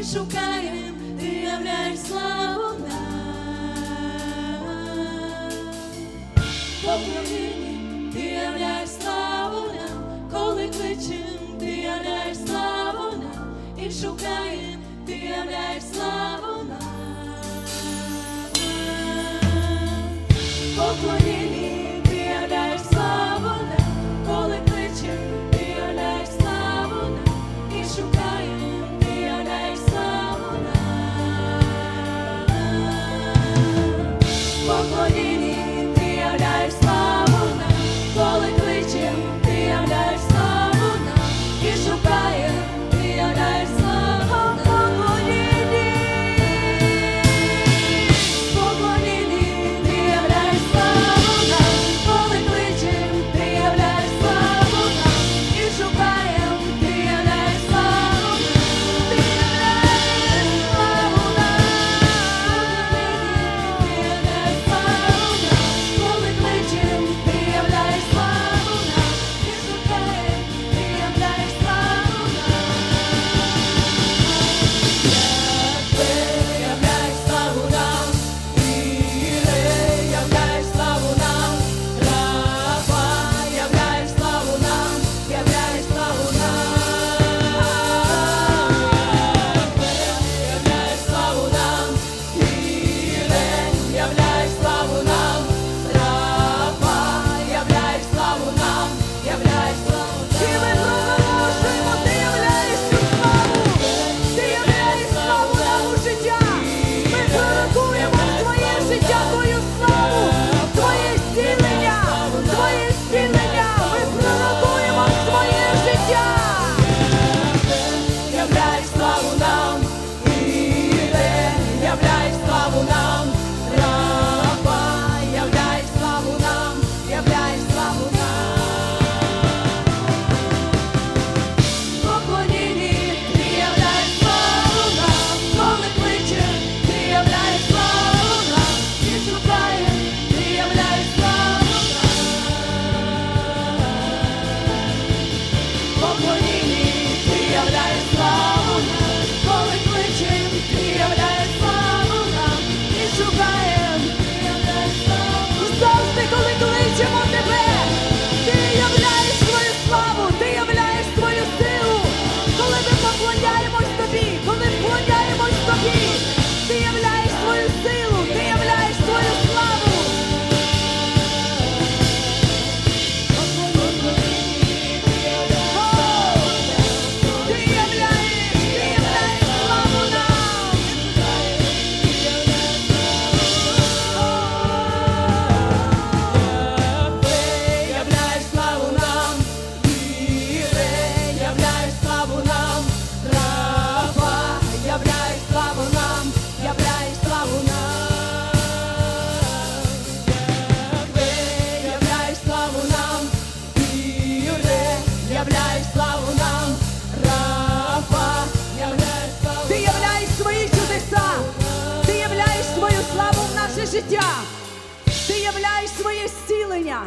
ми шукаєм, ти являєш славу нам. Поправині, ти являєш славу нам, коли кличем, ти являєш славу нам, і шукаєм, ти являєш славу нам. 对呀